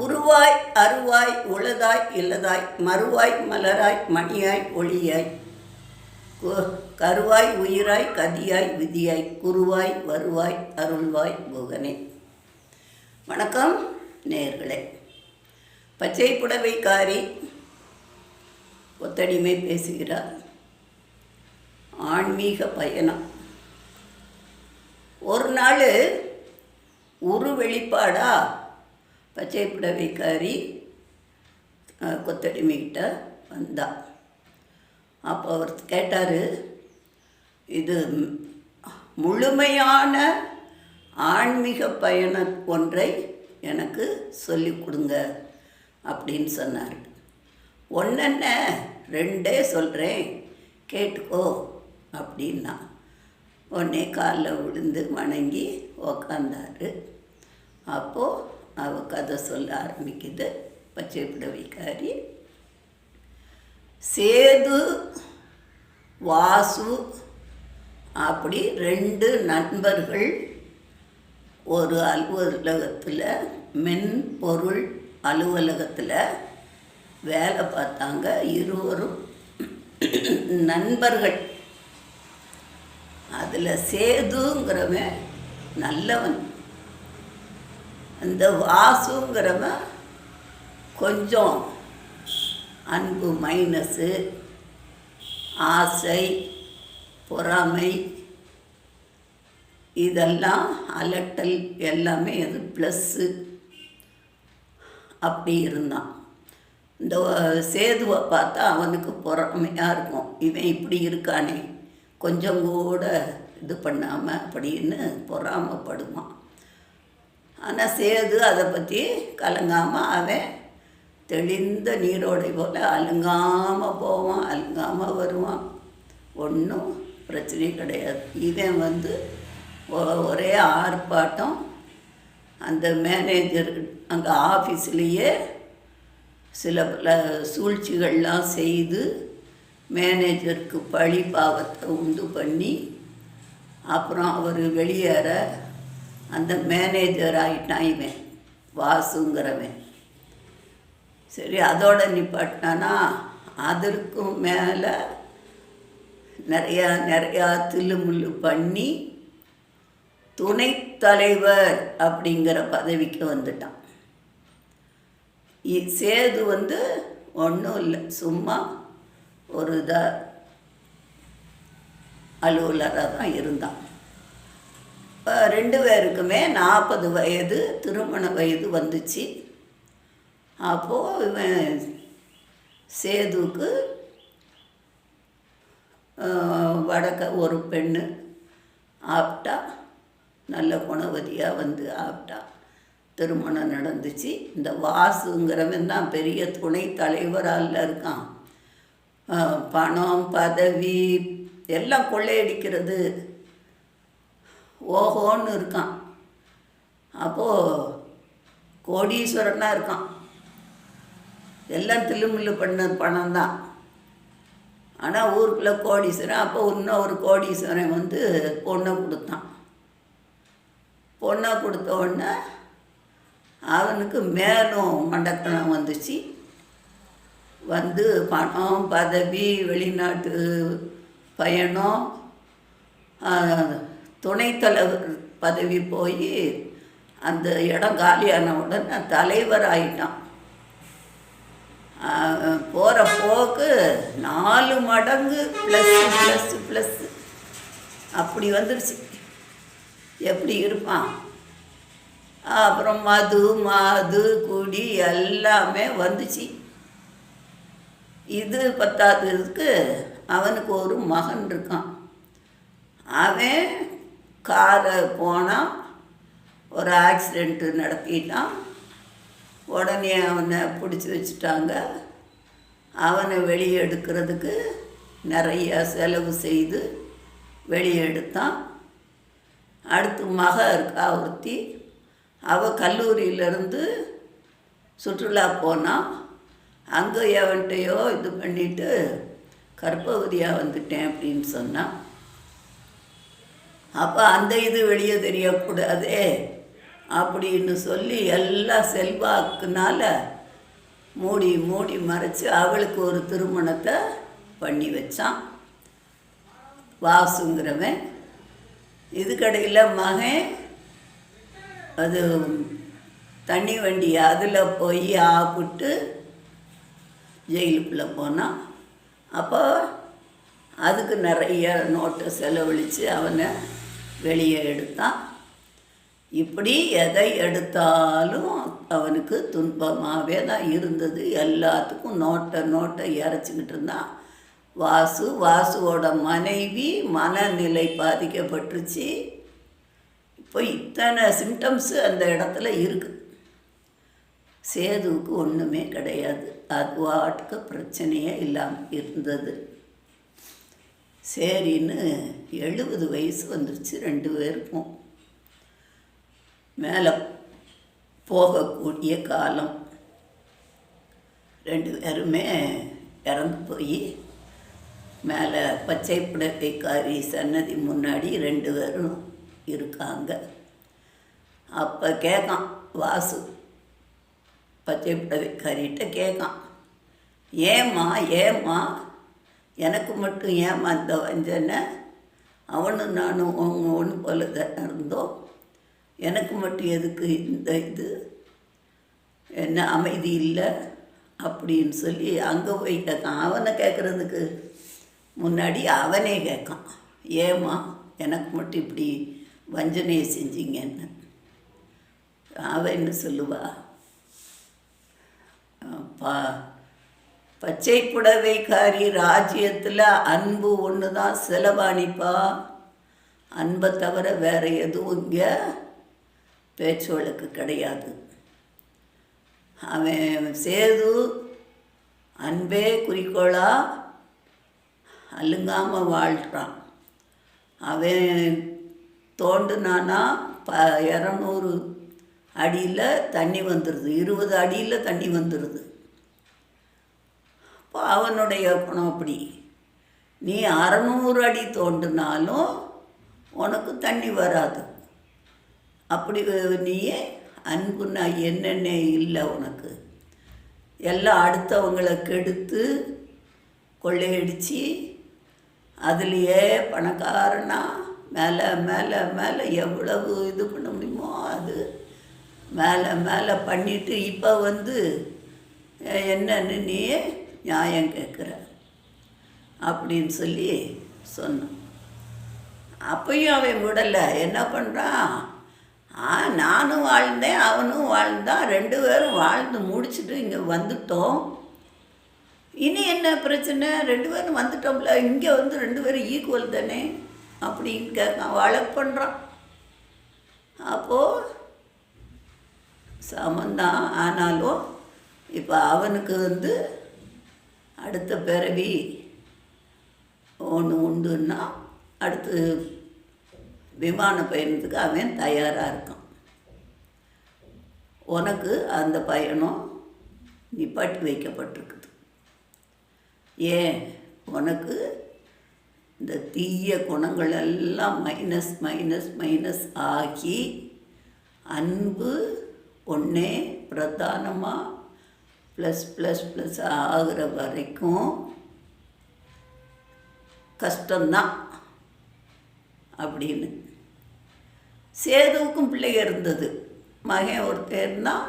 உருவாய் அருவாய் உளதாய் இல்லதாய் மறுவாய் மலராய் மணியாய் ஒளியாய். கருவாய் உயிராய் கதியாய் விதியாய் குருவாய் வருவாய் அருள்வாய் குகனே. வணக்கம் நேர்களே. பச்சை புடவைக்காரி ஒத்தடிமை பேசுகிறார். ஆன்மீக பயணம். ஒரு நாள் உரு வெளிப்பாடா பச்சை புடவைக்காரி அஹ், கொத்தடிமைகிட்ட வந்தா. அப்போ அவர் கேட்டார் இது முழுமையான ஆன்மீக பயணம் ஒன்றை எனக்கு சொல்லிக் கொடுங்க அப்படின்னு சொன்னார். ஒன்னென்ன ரெண்டே சொல்கிறேன் கேட்டுக்கோ அப்படின்னா. உடனே காலில் விழுந்து வணங்கி உக்காந்தார். அப்போது அவ கதை சொல்ல ஆரம்பிக்குது. பச்சை புடவைக்காரி. சேது வாசு அப்படி ரெண்டு நண்பர்கள். ஒரு அலுவலகத்தில் மென்பொருள் அலுவலகத்தில் வேலை பார்த்தாங்க இருவரும். நண்பர்கள். அதில் சேதுங்கிறவன் நல்லவன். அந்த வாசுங்கிறவன் கொஞ்சம் அன்பு மைனஸு ஆசை பொறாமை இதெல்லாம் அலட்டல் எல்லாமே அது ப்ளஸ்ஸு. அப்படி இருந்தான். இந்த சேதுவை பார்த்தா அவனுக்கு பொறாமையாக இருக்கும். இவன் இப்படி இருக்கானே. கொஞ்சம் கூட இது பண்ணாமல் அப்படின்னு பொறாமப்படுவான். ஆனால் சேது அதை பற்றி கலங்காமல் அவன் தெளிந்த நீரோடை போல் அலுங்காமல் போவான் அலுங்காமல் வருவான். ஒன்றும் பிரச்சனை கிடையாது. இவன் வந்து ஒரே ஆர்ப்பாட்டம். அந்த மேனேஜர் அங்கே ஆஃபீஸ்லேயே சில பல சூழ்ச்சிகள்லாம் செய்து மேனேஜருக்கு பழி பாவத்தை உண்டு பண்ணி அப்புறம் அவர் வெளியேற அந்த மேனேஜர் ஆகிட்டான் இவன் வாசுங்கிறவன். சரி அதோட நிப்பாட்டினானா அதற்கும் மேலே நிறையா நிறையா தில்லுமுள்ளு பண்ணி துணைத் தலைவர் அப்படிங்கிற பதவிக்கு வந்துட்டான். இ- சேது வந்து ஒன்றும் இல்லை சும்மா ஒரு இதாக அலுவலராக தான் இருந்தான். ரெண்டு பேருக்குமே நாற்பது வயது திருமண வயது வந்துச்சு. அப்போது இவன் சேதுக்கு வடக்க ஒரு பெண்ணு ஆப்டா நல்ல குணவதியாக வந்து ஆப்டா. திருமணம் நடந்துச்சு. இந்த வாசுங்கிறவன் தான் பெரிய துணை தலைவரால் இருக்கான். பணம் பதவி எல்லாம் கொள்ளையடிக்கிறது. ஓஹோன்னு இருக்கான். அப்போது கோடீஸ்வரனாக இருக்கான். எல்லாம் தில்லுமுல்லு பண்ண பணம் தான் ஆனால் ஊருக்குள்ளே கோடீஸ்வரன் அப்போ இன்னும் ஒரு கோடீஸ்வரன் வந்து பொண்ணை கொடுத்தான். பொண்ணை கொடுத்த உடனே அவனுக்கு மேலும் மண்டத்தனம் வந்துச்சு. வந்து பணம் பதவி வெளிநாட்டு பயணம் துணைத்தலைவர் பதவி போய் அந்த இடம் காலியான உடனே தலைவர் ஆகிட்டான் போகிற போக்கு நாலு மடங்கு ப்ளஸ் ப்ளஸ் ப்ளஸ் அப்படி வந்துடுச்சு எப்படி இருப்பான்? அப்புறம் மது மாது குடி எல்லாமே வந்துச்சு. இது பத்தாததுக்கு அவனுக்கு ஒரு மகன் இருக்கான். அவன் காரை போனால் ஒரு ஆக்சிடெண்ட்டு நடத்திட்டான் உடனே அவனை பிடிச்சி வச்சுட்டாங்க. அவனை வெளியே எடுக்கிறதுக்கு நிறைய செலவு செய்து வெளியே எடுத்தான். அடுத்து மக இருக்கா ஒருத்தி. அவள் கல்லூரியிலேருந்து சுற்றுலா போனான் அங்கே எவன்கிட்டையோ இது பண்ணிட்டு கர்ப்பவதியாக வந்துட்டேன் அப்படின்னு சொன்னான் அப்போ அந்த இது வெளியே தெரியக்கூடாதே. அப்படின்னு சொல்லி எல்லாம் செல்வாக்குனால் மூடி மூடி மறைச்சி அவளுக்கு ஒரு திருமணத்தை பண்ணி வச்சான். வாசுங்கிறவன். இதுக்கடையில் மகன் அது தண்ணி வண்டி அதில் போய் ஆப்பிட்டு ஜெயிலுக்குள்ளே போனான். அப்போ அதுக்கு நிறைய நோட்டை செலவழித்து அவனை வெளியே எடுத்தான் இப்படி எதை எடுத்தாலும் அவனுக்கு துன்பமாகவே தான் இருந்தது. எல்லாத்துக்கும் நோட்டை நோட்டை இறச்சிக்கிட்டு இருந்தான் வாசு வாசுவோட மனைவி மனநிலை பாதிக்கப்பட்டுருச்சு. இப்போ இத்தனை சிம்டம்ஸு அந்த இடத்துல இருக்குது சேதுவுக்கு ஒன்றுமே கிடையாது. அது வாட்டுக்கு பிரச்சனையே இல்லாமல் இருந்தது. சரின்னு எழுபது வயசு வந்துருச்சு ரெண்டு பேருக்கும். மேலே போகக்கூடிய காலம். ரெண்டு பேருமே இறந்து போய் மேலே பச்சை புடவைக்காரி சன்னதி முன்னாடி ரெண்டு பேரும் இருக்காங்க. அப்போ கேட்கான் வாசு. பச்சை புடவைக்காரிட்ட கேட்கான் ஏம்மா ஏம்மா? எனக்கு மட்டும் ஏம்மா இந்த வஞ்சனை அவனும் நானும் அவங்க ஒன்று போல தான் இருந்தோம் எனக்கு மட்டும் எதுக்கு இந்த இது? என்ன அமைதி இல்லை? அப்படின்னு சொல்லி அங்கே போய் கேட்கான். அவனை கேட்குறதுக்கு முன்னாடி அவனே கேட்கான். ஏம்மா எனக்கு மட்டும் இப்படி வஞ்சனையை செஞ்சீங்கன்னு. அவன் என்ன சொல்லுவா? பா பச்சை புடவைக்காரி ராஜ்யத்தில் அன்பு ஒன்று தான் செலவாணிப்பா? அன்பை தவிர வேறு எதுவும் இங்கே பேச்சு கிடையாது. அவன் சேது அன்பே குறிக்கோளா? அழுங்காமல் வாழ்கிறான் அவன் தோண்டுனானா ப இரநூறு அடியில் தண்ணி வந்துடுது இருபது அடியில் தண்ணி வந்துடுது அப்போ அவனுடைய குணம் அப்படி. நீ அறநூறு அடி தோண்டினாலும் உனக்கு தண்ணி வராது. அப்படி நீயே அன்புனா என்னென்ன இல்லை உனக்கு. எல்லாம் அடுத்தவங்களை கெடுத்து கொள்ளையடித்து அதுலேயே பணக்காரனா மேலே மேலே மேலே எவ்வளவு இது பண்ண முடியுமோ அது மேலே மேலே பண்ணிட்டு இப்போ வந்து என்னன்னு நீ நியாயம் கேட்குற அப்படின்னு சொல்லி சொன்னான். அப்பையும் அவன் விடலை. என்ன பண்ணுறான் ஆ நானும் வாழ்ந்தேன் அவனும் வாழ்ந்தான் ரெண்டு பேரும் வாழ்ந்து முடிச்சுட்டு இங்கே வந்துட்டோம். இனி என்ன பிரச்சனை? ரெண்டு பேரும் வந்துட்டோம்ல இங்கே வந்து ரெண்டு பேரும் ஈக்குவல் தானே? அப்படின்னு கேட்கான். வழக்கு பண்ணுறான் அப்போது சமந்தான். ஆனாலும் இப்போ அவனுக்கு வந்து அடுத்த பிறவி ஒன்று உண்டுன்னா அடுத்து விமான பயணத்துக்கு அவன் தயாராக இருக்கான். உனக்கு அந்த பயணம் நிப்பாட்டி வைக்கப்பட்டிருக்குது. ஏன்? உனக்கு இந்த தீய குணங்கள் எல்லாம் மைனஸ் மைனஸ் மைனஸ் ஆகி அன்பு ஒன்றே பிரதானமாக ப்ளஸ் ப்ளஸ் ப்ளஸ் ஆகிற வரைக்கும் கஷ்டம்தான் அப்படின்னு. சேதுவுக்கும் பிள்ளை இருந்தது. மகன் ஒருத்தர் இருந்தான்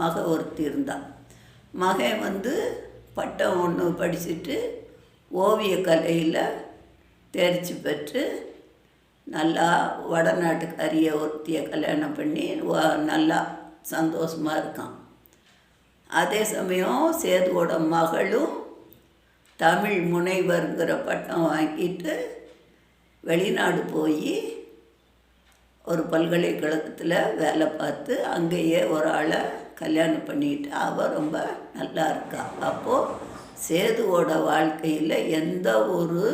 மக ஒருத்தி இருந்தான் மகன் வந்து பட்டம் ஒன்று படிச்சுட்டு ஓவிய கலையில் தேர்ச்சி பெற்று நல்லா வடநாட்டுக்காரிய ஒருத்தியை கல்யாணம் பண்ணி நல்லா சந்தோஷமாக இருக்கான். அதே சமயம் சேதுவோட மகளும் தமிழ் முனைவருங்கிற பட்டம் வாங்கிட்டு வெளிநாடு போய் ஒரு பல்கலைக்கழகத்தில் வேலை பார்த்து அங்கேயே ஒரு ஆளை கல்யாணம் பண்ணிட்டு அவள் ரொம்ப நல்லா இருக்கா. அப்போது சேதுவோட வாழ்க்கையில் எந்த ஒரு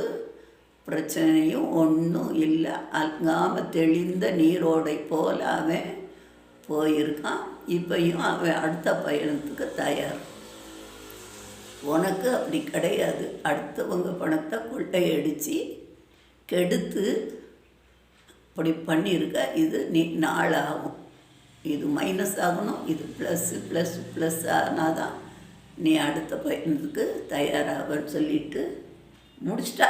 பிரச்சனையும் ஒன்றும் இல்லை. அங்காமல் தெளிந்த நீரோடை போல அவன் போயிருக்கான். இப்பையும் அவன் அடுத்த பயணத்துக்கு தயார். உனக்கு அப்படி கிடையாது. அடுத்தவங்க பணத்தை கொள்ளையடித்து கெடுத்து அப்படி பண்ணியிருக்க இது நீ நாளாகும். இது மைனஸ் ஆகணும் இது ப்ளஸ்ஸு ப்ளஸ் ப்ளஸ் ஆனால் தான் நீ அடுத்த பயணத்துக்கு தயாராகன்னு சொல்லிட்டு முடிச்சிட்டா.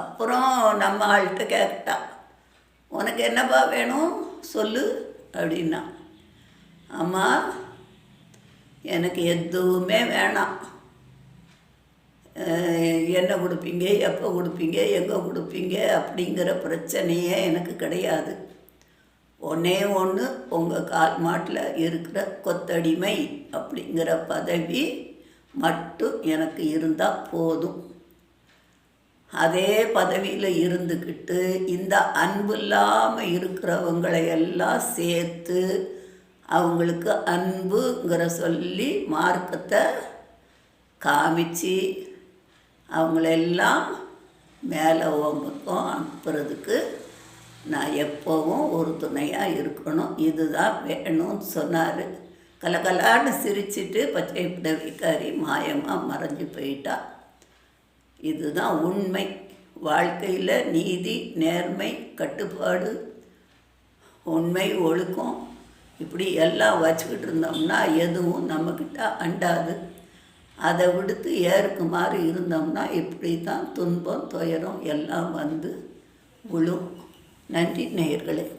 அப்புறம் நம்ம ஆள்கிட்ட கேட்டா உனக்கு என்னப்பா வேணும்? சொல்லு. அப்படின்னா அம்மா எனக்கு எதுவுமே வேணாம். என்ன கொடுப்பீங்க எப்போ கொடுப்பீங்க எங்கே கொடுப்பீங்க? அப்படிங்கிற பிரச்சனையே எனக்கு கிடையாது. ஒன்றே ஒன்று உங்கள் கால் மாட்டில் இருக்கிற கொத்தடிமை அப்படிங்கிற பதவி மட்டும் எனக்கு இருந்தால் போதும். அதே பதவியில் இருந்துக்கிட்டு இந்த அன்பு இல்லாமல் இருக்கிறவங்களை எல்லாம் சேர்த்து அவங்களுக்கு அன்புங்கிற சொல்லி மார்க்கத்தை காமிச்சு அவங்களெல்லாம் மேலே ஓம்புக்கும் அனுப்புறதுக்கு நான் எப்போவும் ஒரு துணையாக இருக்கணும். இதுதான் வேணும்னு சொன்னார். கலகலான்னு சிரிச்சிட்டு பச்சை விக்காரி மாயமாக மறைஞ்சு போயிட்டா. இதுதான் உண்மை. வாழ்க்கையில் நீதி நேர்மை கட்டுப்பாடு உண்மை ஒழுக்கம். இப்படி எல்லாம் வச்சுக்கிட்டு இருந்தோம்னா எதுவும் நம்மக்கிட்ட அண்டாது. அதை விடுத்து ஏற்குமாறு இருந்தோம்னா இப்படி தான் துன்பம் துயரம் எல்லாம் வந்து விழும் நன்றி நேயர்களே.